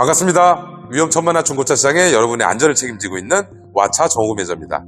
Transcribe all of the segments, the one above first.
반갑습니다. 위험천만한 중고차 시장에 여러분의 안전을 책임지고 있는 와차 정우 매저입니다.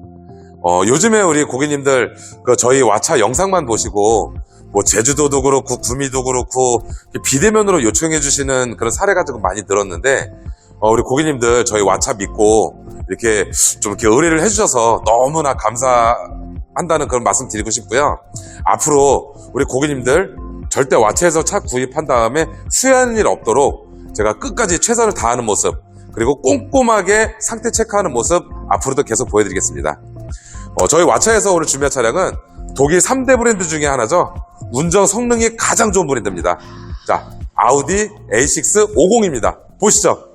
어, 요즘에 우리 고객님들 그 저희 와차 영상만 보시고 뭐 제주도도 그렇고 구미도 그렇고 비대면으로 요청해 주시는 그런 사례가 좀 많이 늘었는데 어, 우리 고객님들 저희 와차 믿고 이렇게 좀 이렇게 의뢰를 해주셔서 너무나 감사한다는 그런 말씀 드리고 싶고요. 앞으로 우리 고객님들 절대 와차에서 차 구입한 다음에 후회하는 일 없도록 제가 끝까지 최선을 다하는 모습 그리고 꼼꼼하게 상태 체크하는 모습 앞으로도 계속 보여드리겠습니다. 어, 저희 와차에서 오늘 준비한 차량은 독일 3대 브랜드 중에 하나죠. 운전 성능이 가장 좋은 브랜드입니다. 자, 아우디 A6 50입니다. 보시죠.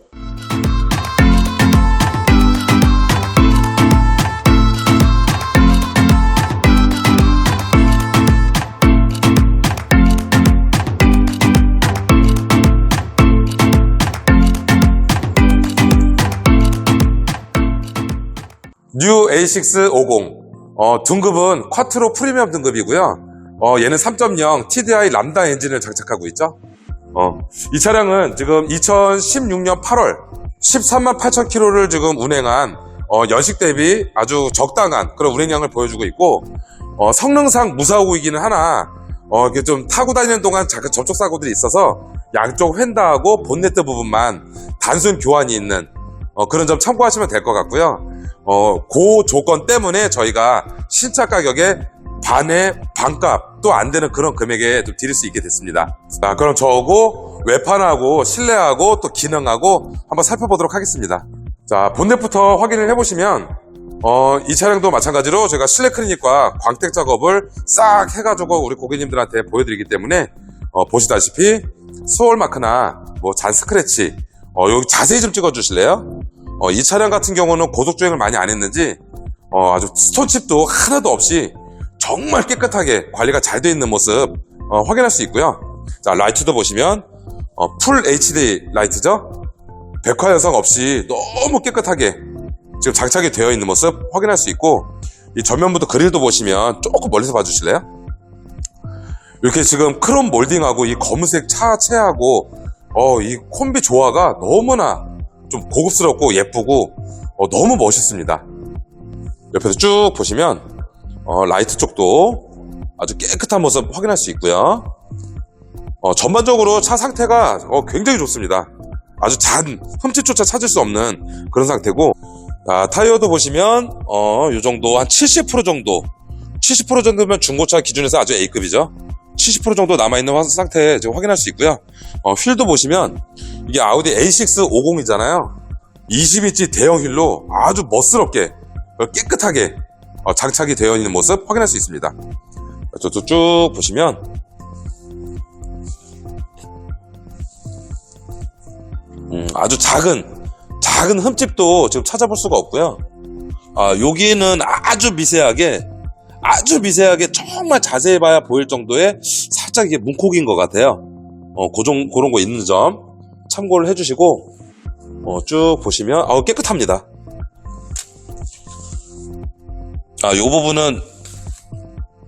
뉴 A6 50 어, 등급은 쿼트로 프리미엄 등급이고요. 어, 얘는 3.0 TDI 람다 엔진을 장착하고 있죠. 어, 이 차량은 지금 2016년 8월 13만 8천 킬로를 지금 운행한 어, 연식 대비 아주 적당한 그런 운행량을 보여주고 있고 어, 성능상 무사고이기는 하나 어, 이렇게 좀 타고 다니는 동안 잠깐 접촉 사고들이 있어서 양쪽 휀다하고 본네트 부분만 단순 교환이 있는 어, 그런 점 참고하시면 될 것 같고요. 어, 그 조건 때문에 저희가 신차 가격에 반의 반값도 안 되는 그런 금액에 좀 드릴 수 있게 됐습니다. 자, 그럼 저거 외판하고 실내하고 또 기능하고 한번 살펴보도록 하겠습니다. 자, 본넷부터 확인을 해보시면 어, 이 차량도 마찬가지로 제가 실내 클리닉과 광택 작업을 싹 해가지고 우리 고객님들한테 보여드리기 때문에 어, 보시다시피 스월 마크나 뭐 잔 스크래치 어, 여기 자세히 좀 찍어주실래요? 어, 이 차량 같은 경우는 고속주행을 많이 안 했는지 어, 아주 스톤칩도 하나도 없이 정말 깨끗하게 관리가 잘 되어 있는 모습 어, 확인할 수 있고요. 자 라이트도 보시면 어, 풀 HD 라이트죠. 백화 현상 없이 너무 깨끗하게 지금 장착이 되어 있는 모습 확인할 수 있고 이 전면부도 그릴도 보시면 조금 멀리서 봐주실래요? 이렇게 지금 크롬 몰딩하고 이 검은색 차 체하고 어, 이 콤비 조화가 너무나 좀 고급스럽고 예쁘고 어, 너무 멋있습니다. 옆에서 쭉 보시면 어, 라이트 쪽도 아주 깨끗한 모습 확인할 수 있고요. 어, 전반적으로 차 상태가 어, 굉장히 좋습니다. 아주 잔 흠집조차 찾을 수 없는 그런 상태고 아, 타이어도 보시면 어, 이 정도 한 70% 정도 70% 정도면 중고차 기준에서 아주 A급이죠. 70% 정도 남아있는 화- 상태 지금 확인할 수 있고요. 어, 휠도 보시면 이게 아우디 A6 50이잖아요. 20인치 대형 휠로 아주 멋스럽게 어, 깨끗하게 어, 장착이 되어 있는 모습 확인할 수 있습니다. 저쪽 쭉 보시면 음, 아주 작은 작은 흠집도 지금 찾아볼 수가 없고요. 아, 여기는 아주 미세하게 아주 미세하게 정말 자세히 봐야 보일 정도의 살짝 이게 문콕인 것 같아요. 어, 고정, 그런 거 있는 점 참고를 해주시고, 어, 쭉 보시면, 아우, 깨끗합니다. 아, 요 부분은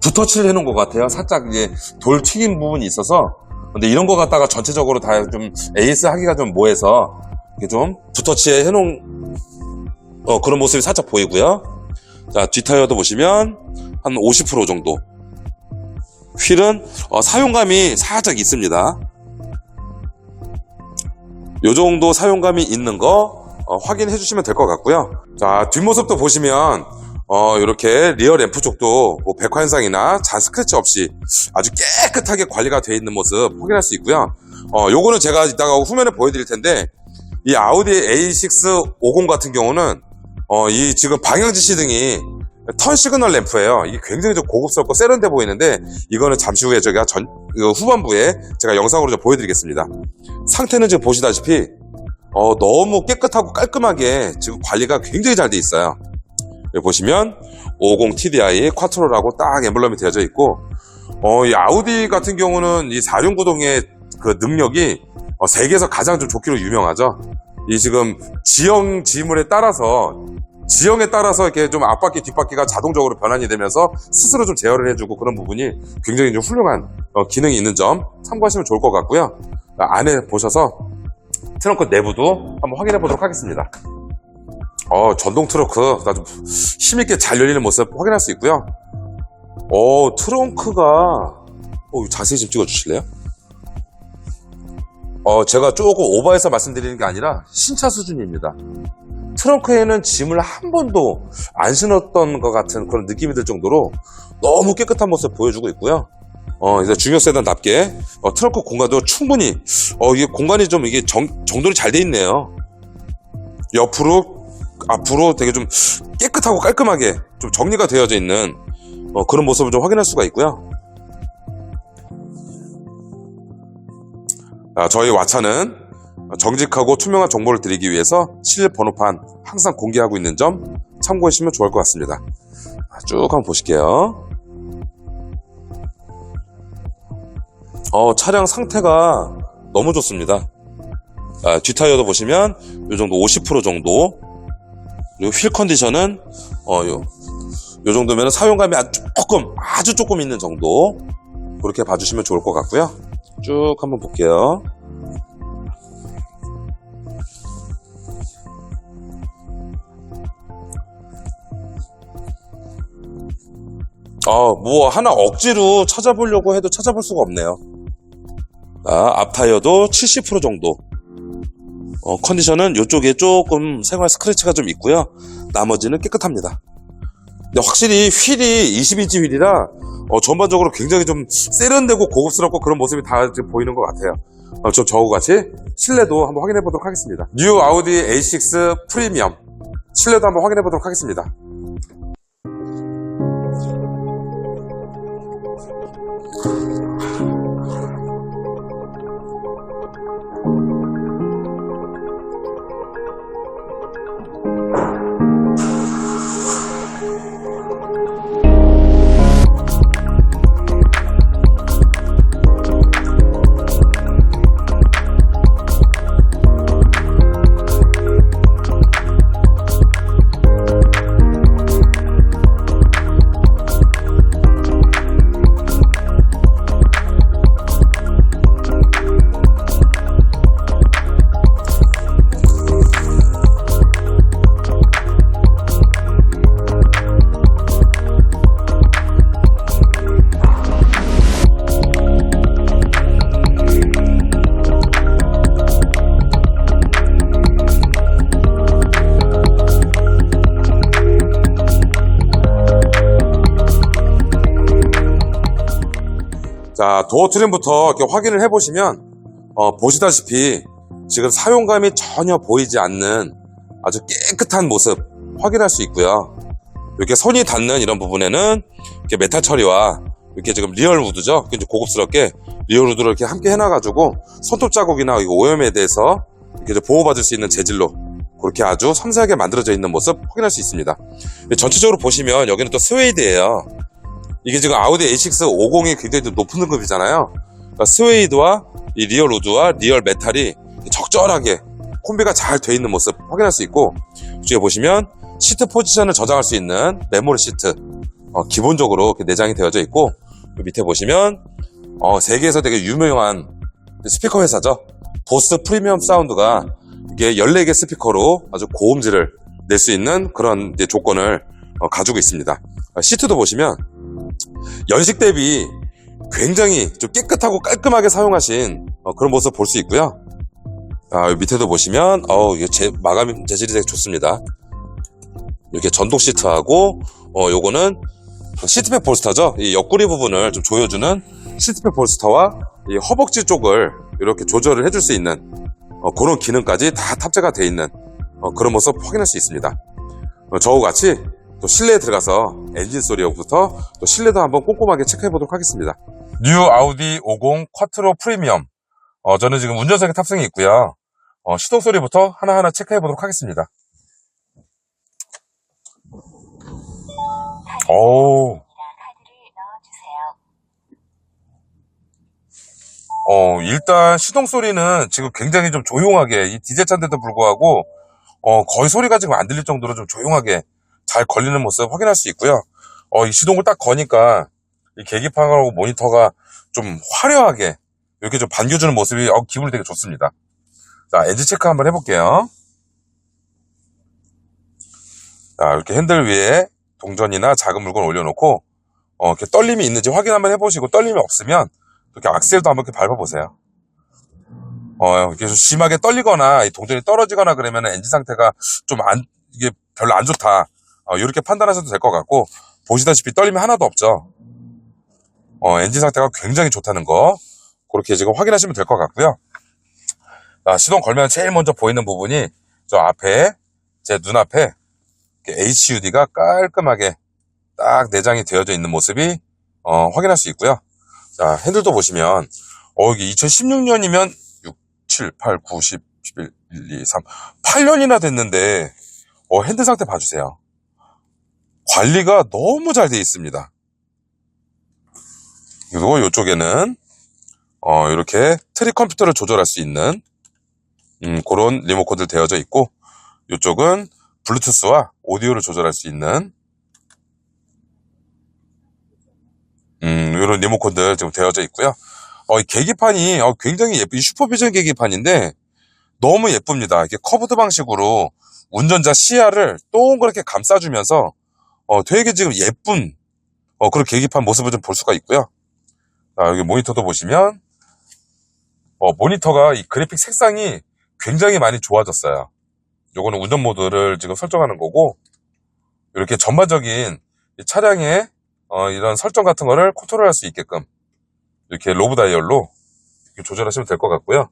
붓터치를 해놓은 것 같아요. 살짝 이제 돌 튀긴 부분이 있어서. 근데 이런 거 갖다가 전체적으로 다좀 AS 하기가 좀 뭐해서, 이게 좀 붓터치 해놓은, 어, 그런 모습이 살짝 보이고요. 자, 뒷타이어도 보시면, 한 50% 정도. 휠은 어, 사용감이 살짝 있습니다. 요 정도 사용감이 있는 거 어, 확인해 주시면 될 것 같고요. 자, 뒷모습도 보시면 어, 이렇게 리어 램프 쪽도 뭐 백화 현상이나 잔 스크래치 없이 아주 깨끗하게 관리가 되어 있는 모습 확인할 수 있고요. 어, 요거는 제가 이따가 후면에 보여드릴 텐데 이 아우디 A6 50 같은 경우는 어, 이 지금 방향 지시 등이 턴 시그널 램프예요. 이게 굉장히 좀 고급스럽고 세련돼 보이는데 이거는 잠시 후에 제가 전 이거 후반부에 제가 영상으로 좀 보여드리겠습니다. 상태는 지금 보시다시피 어, 너무 깨끗하고 깔끔하게 지금 관리가 굉장히 잘 돼 있어요. 여기 보시면 50 TDI 쿼트로라고 딱 엠블럼이 되어져 있고 어, 이 아우디 같은 경우는 이 4륜구동의 그 능력이 어, 세계에서 가장 좀 좋기로 유명하죠. 이 지금 지형 지물에 따라서 지형에 따라서 이렇게 좀 앞바퀴 뒷바퀴가 자동적으로 변환이 되면서 스스로 좀 제어를 해주고 그런 부분이 굉장히 좀 훌륭한 어, 기능이 있는 점 참고하시면 좋을 것 같고요. 아, 안에 보셔서 트렁크 내부도 한번 확인해 보도록 하겠습니다. 어, 전동 트렁크 아주 힘있게 잘 열리는 모습 확인할 수 있고요. 어, 트렁크가 어, 자세히 좀 찍어 주실래요? 어, 제가 조금 오버해서 말씀드리는 게 아니라 신차 수준입니다. 트렁크에는 짐을 한 번도 안 신었던 것 같은 그런 느낌이 들 정도로 너무 깨끗한 모습 보여주고 있고요. 어, 이제 중형 세단답게 어, 트렁크 공간도 충분히 어, 이게 공간이 좀 이게 정, 정돈이 잘 돼 있네요. 옆으로 앞으로 되게 좀 깨끗하고 깔끔하게 좀 정리가 되어져 있는 어, 그런 모습을 좀 확인할 수가 있고요. 아, 저희 와차는 정직하고 투명한 정보를 드리기 위해서 실내 번호판 항상 공개하고 있는 점 참고하시면 좋을 것 같습니다. 아, 쭉 한번 보실게요. 어, 차량 상태가 너무 좋습니다. 아, 뒷타이어도 보시면 이 정도 50% 정도 그리고 휠 컨디션은 어, 요, 요 정도면 사용감이 아주 조금 아주 조금 있는 정도 그렇게 봐주시면 좋을 것 같고요. 쭉 한번 볼게요. 아, 뭐 하나 억지로 찾아보려고 해도 찾아볼 수가 없네요. 아, 앞 타이어도 70% 정도. 어, 컨디션은 이쪽에 조금 생활 스크래치가 좀 있고요. 나머지는 깨끗합니다. 근데 확실히 휠이 20인치 휠이라 어, 전반적으로 굉장히 좀 세련되고 고급스럽고 그런 모습이 다 보이는 것 같아요. 어, 좀 저하고같이 실내도 한번 확인해 보도록 하겠습니다. 뉴 아우디 A6 프리미엄 실내도 한번 확인해 보도록 하겠습니다. 자, 도어 트림부터 이렇게 확인을 해보시면, 어, 보시다시피 지금 사용감이 전혀 보이지 않는 아주 깨끗한 모습 확인할 수 있고요. 이렇게 손이 닿는 이런 부분에는 이렇게 메탈 처리와 이렇게 지금 리얼 우드죠. 이제 고급스럽게 리얼 우드를 이렇게 함께 해놔가지고 손톱 자국이나 오염에 대해서 이렇게 좀 보호받을 수 있는 재질로 그렇게 아주 섬세하게 만들어져 있는 모습 확인할 수 있습니다. 전체적으로 보시면 여기는 또 스웨이드예요. 이게 지금 아우디 A6 50이 굉장히 좀 높은 등급이잖아요. 그러니까 스웨이드와 이 리얼 우드와 리얼 메탈이 적절하게 콤비가 잘 돼 있는 모습 확인할 수 있고 뒤에 보시면 시트 포지션을 저장할 수 있는 메모리 시트 어, 기본적으로 이렇게 내장이 되어져 있고 그 밑에 보시면 어, 세계에서 되게 유명한 스피커 회사죠. 보스 프리미엄 사운드가 이게 14개 스피커로 아주 고음질을 낼 수 있는 그런 조건을 어, 가지고 있습니다. 어, 시트도 보시면 연식 대비 굉장히 좀 깨끗하고 깔끔하게 사용하신 어, 그런 모습 볼 수 있고요. 아, 밑에도 보시면 어, 제, 마감 재질이 되게 좋습니다. 이렇게 전동 시트하고 어, 요거는 시트백 볼스터죠. 이 옆구리 부분을 좀 조여주는 시트백 볼스터와 이 허벅지 쪽을 이렇게 조절을 해줄 수 있는 어, 그런 기능까지 다 탑재가 되어 있는 어, 그런 모습 확인할 수 있습니다. 어, 저와 같이 또 실내에 들어가서 엔진 소리부터 또 실내도 한번 꼼꼼하게 체크해 보도록 하겠습니다. 뉴 아우디 50 쿼트로 프리미엄. 어, 저는 지금 운전석에 탑승이 있고요. 어, 시동 소리부터 하나하나 체크해 보도록 하겠습니다. 오. 어, 일단 시동 소리는 지금 굉장히 좀 조용하게, 이 디젤 차인데도 불구하고, 어, 거의 소리가 지금 안 들릴 정도로 좀 조용하게 잘 걸리는 모습 확인할 수 있고요. 어, 이 시동을 딱 거니까, 이 계기판하고 모니터가 좀 화려하게, 이렇게 좀 반겨주는 모습이, 어, 기분이 되게 좋습니다. 자, 엔진 체크 한번 해볼게요. 자, 이렇게 핸들 위에 동전이나 작은 물건 올려놓고, 어, 이렇게 떨림이 있는지 확인 한번 해보시고, 떨림이 없으면, 이렇게 악셀도 한번 이렇게 밟아보세요. 어, 좀 심하게 떨리거나, 이 동전이 떨어지거나 그러면 엔진 상태가 좀 안, 이게 별로 안 좋다. 어, 이렇게 판단하셔도 될 것 같고, 보시다시피 떨림이 하나도 없죠. 어, 엔진 상태가 굉장히 좋다는 거, 그렇게 지금 확인하시면 될 것 같고요. 자, 시동 걸면 제일 먼저 보이는 부분이 저 앞에, 제 눈앞에 HUD가 깔끔하게 딱 내장이 되어져 있는 모습이 어, 확인할 수 있고요. 자, 핸들도 보시면 어, 이게 2016년이면 6, 7, 8, 9, 10, 11, 1, 2, 3, 8년이나 됐는데 어, 핸들 상태 봐주세요. 관리가 너무 잘돼 있습니다. 그리고 이쪽에는 어, 이렇게 트리 컴퓨터를 조절할 수 있는 음, 그런 리모컨들 되어져 있고 이쪽은 블루투스와 오디오를 조절할 수 있는 음, 이런 리모컨들 지금 되어져 있고요. 어, 이 계기판이 어, 굉장히 예쁜 이 슈퍼비전 계기판인데 너무 예쁩니다. 이게 커브드 방식으로 운전자 시야를 동그랗게 감싸주면서 어, 되게 지금 예쁜 어, 그런 계기판 모습을 좀 볼 수가 있고요. 자, 여기 모니터도 보시면 어, 모니터가 이 그래픽 색상이 굉장히 많이 좋아졌어요. 요거는 운전 모드를 지금 설정하는 거고 이렇게 전반적인 이 차량의 어, 이런 설정 같은 거를 컨트롤할 수 있게끔 이렇게 로브 다이얼로 이렇게 조절하시면 될 것 같고요.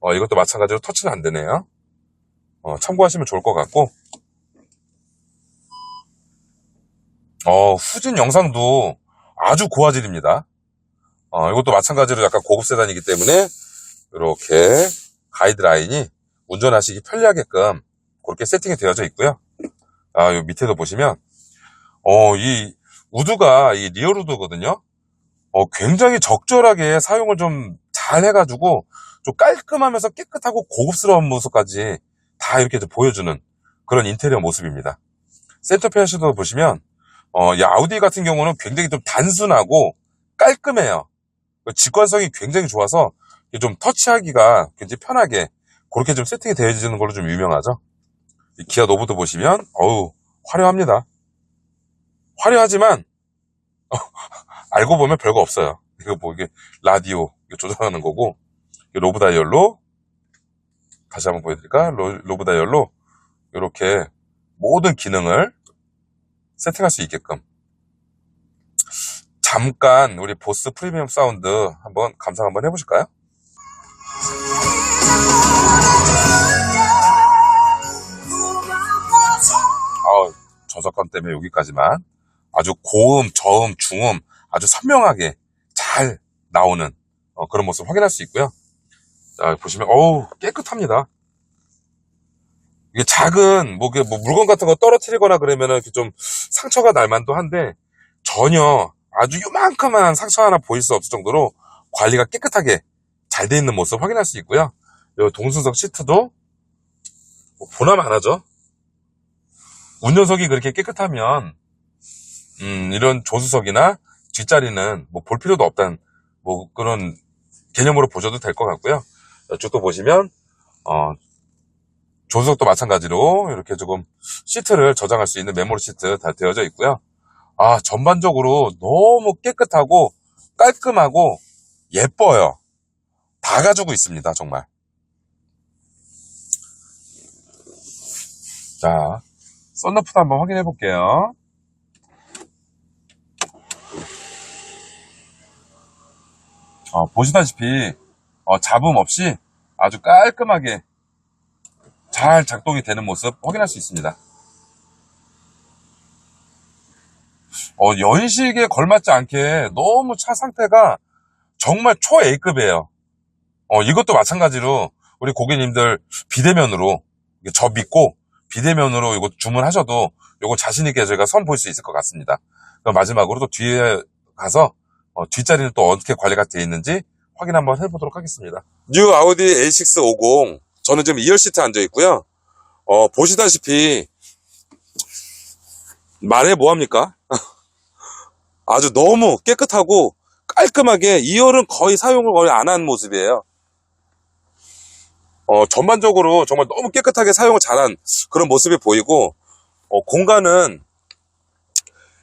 어, 이것도 마찬가지로 터치는 안 되네요. 어, 참고하시면 좋을 것 같고 어, 후진 영상도 아주 고화질입니다. 어, 이것도 마찬가지로 약간 고급 세단이기 때문에 이렇게 가이드라인이 운전하시기 편리하게끔 그렇게 세팅이 되어져 있고요. 아, 요 밑에도 보시면, 어, 이 우드가 이 리얼 우드거든요. 어, 굉장히 적절하게 사용을 좀 잘 해가지고 좀 깔끔하면서 깨끗하고 고급스러운 모습까지 다 이렇게 좀 보여주는 그런 인테리어 모습입니다. 센터페어시도 보시면, 어, 이 아우디 같은 경우는 굉장히 좀 단순하고 깔끔해요. 그 직관성이 굉장히 좋아서 좀 터치하기가 굉장히 편하게 그렇게 좀 세팅이 되어지는 걸로 좀 유명하죠. 이 기아 노브도 보시면 어우 화려합니다. 화려하지만 어, 알고 보면 별거 없어요. 이거 뭐 이게 라디오 이거 조절하는 거고 이 로브 다이얼로 다시 한번 보여드릴까? 로, 로브 다이얼로 이렇게 모든 기능을 세팅할 수 있게끔 잠깐 우리 보스 프리미엄 사운드 한번 감상 한번 해보실까요? 아, 저작권 때문에 여기까지만 아주 고음, 저음, 중음 아주 선명하게 잘 나오는 어, 그런 모습 확인할 수 있고요. 자, 보시면 어우 깨끗합니다. 이게 작은 뭐, 뭐 물건 같은 거 떨어뜨리거나 그러면은 이렇게 좀 상처가 날 만도 한데 전혀 아주 요만큼한 상처 하나 보일 수 없을 정도로 관리가 깨끗하게 잘 돼 있는 모습 확인할 수 있고요. 요 동순석 시트도 뭐 보나마 안 하죠. 운전석이 그렇게 깨끗하면 음, 이런 조수석이나 뒷자리는 뭐 볼 필요도 없다는 뭐 그런 개념으로 보셔도 될 것 같고요. 이쪽도 보시면 어, 조수석도 마찬가지로 이렇게 조금 시트를 저장할 수 있는 메모리 시트 다 되어져 있고요. 아 전반적으로 너무 깨끗하고 깔끔하고 예뻐요. 다 가지고 있습니다, 정말. 자, 썬루프도 한번 확인해 볼게요. 어, 보시다시피 어, 잡음 없이 아주 깔끔하게 잘 작동이 되는 모습 확인할 수 있습니다. 어, 연식에 걸맞지 않게 너무 차 상태가 정말 초 A급이에요. 어, 이것도 마찬가지로 우리 고객님들 비대면으로 저 믿고 비대면으로 이거 주문하셔도 이거 자신있게 저희가 선보일 수 있을 것 같습니다. 그럼 마지막으로 또 뒤에 가서 어, 뒷자리는 또 어떻게 관리가 되어 있는지 확인 한번 해보도록 하겠습니다. 뉴 아우디 A650 저는 지금 2열 시트에 앉아 있고요. 어, 보시다시피 말해 뭐합니까? 아주 너무 깨끗하고 깔끔하게 2열은 거의 사용을 거의 안 한 모습이에요. 어, 전반적으로 정말 너무 깨끗하게 사용을 잘한 그런 모습이 보이고, 어, 공간은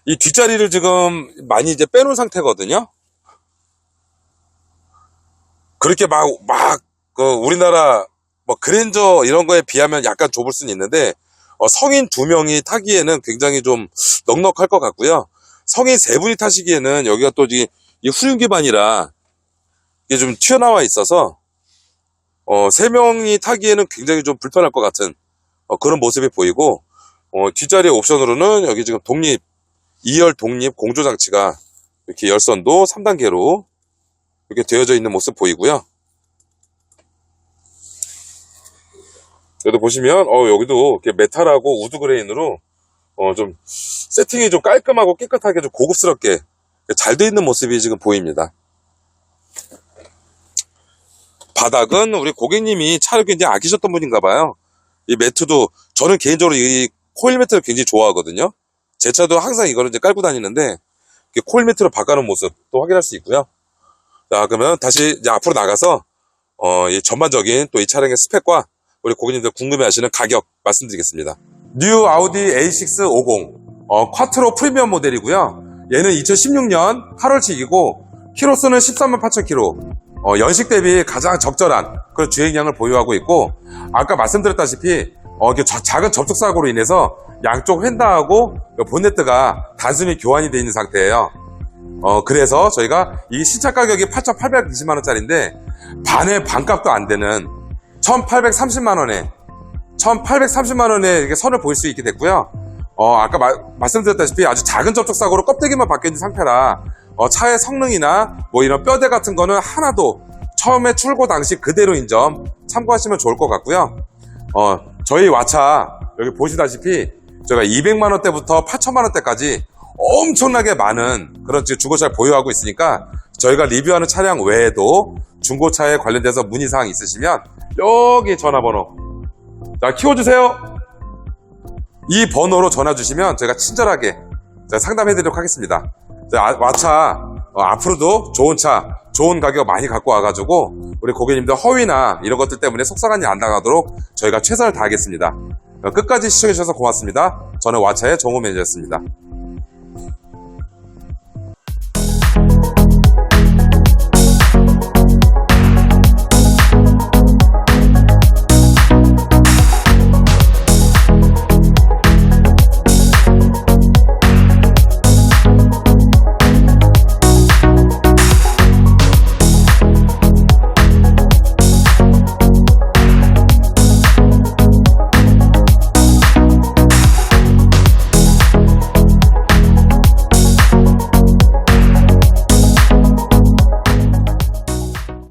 이 뒷자리를 지금 많이 이제 빼놓은 상태거든요. 그렇게 막, 막, 그, 우리나라, 뭐, 그랜저 이런 거에 비하면 약간 좁을 수는 있는데, 어, 성인 두 명이 타기에는 굉장히 좀 넉넉할 것 같고요. 성인 세 분이 타시기에는 여기가 또 이, 이 후륜 기반이라 이게 좀 튀어나와 있어서, 어, 세 명이 타기에는 굉장히 좀 불편할 것 같은 어, 그런 모습이 보이고, 어, 뒷자리 옵션으로는 여기 지금 독립, 2열 독립 공조 장치가 이렇게 열선도 3단계로 이렇게 되어져 있는 모습 보이고요. 여기도 보시면, 어, 여기도 이렇게 메탈하고 우드 그레인으로, 어, 좀, 세팅이 좀 깔끔하고 깨끗하게 좀 고급스럽게 잘 돼 있는 모습이 지금 보입니다. 바닥은 우리 고객님이 차를 굉장히 아끼셨던 분인가 봐요. 이 매트도, 저는 개인적으로 이 코일 매트를 굉장히 좋아하거든요. 제 차도 항상 이거를 이제 깔고 다니는데, 코일 매트로 바꿔놓은 모습 또 확인할 수 있고요. 자, 그러면 다시 이제 앞으로 나가서, 어, 이 전반적인 또 이 차량의 스펙과 우리 고객님들 궁금해하시는 가격 말씀드리겠습니다. 뉴 아우디 A650 어, 쿼트로 프리미엄 모델이고요. 얘는 2016년 8월칙이고 키로수는 13만 8천 킬로. 어, 연식 대비 가장 적절한 그런 주행량을 보유하고 있고 아까 말씀드렸다시피 어, 작은 접촉 사고로 인해서 양쪽 휀다하고 본네트가 단순히 교환이 되어 있는 상태예요. 어, 그래서 저희가 이 신차 가격이 8,820만 원짜리인데 반의 반값도 안 되는 1,830만 원에 1,830만 원에 이렇게 선을 보일 수 있게 됐고요. 어, 아까 마- 말씀드렸다시피 아주 작은 접촉 사고로 껍데기만 바뀌어 있는 상태라 어, 차의 성능이나 뭐 이런 뼈대 같은 거는 하나도 처음에 출고 당시 그대로인 점 참고하시면 좋을 것 같고요. 어, 저희 와차 여기 보시다시피 저희가 200만 원대부터 8천만 원대까지 엄청나게 많은 그런 중고차를 보유하고 있으니까 저희가 리뷰하는 차량 외에도 중고차에 관련돼서 문의사항 있으시면 여기 전화번호. 자 키워주세요. 이 번호로 전화 주시면 저희가 친절하게 제가 상담해 드리도록 하겠습니다. 자, 아- 와차 어, 앞으로도 좋은 차 좋은 가격 많이 갖고 와가지고 우리 고객님들 허위나 이런 것들 때문에 속상한 일 안 당하도록 저희가 최선을 다하겠습니다. 어, 끝까지 시청해 주셔서 고맙습니다. 저는 와차의 정호 매니저였습니다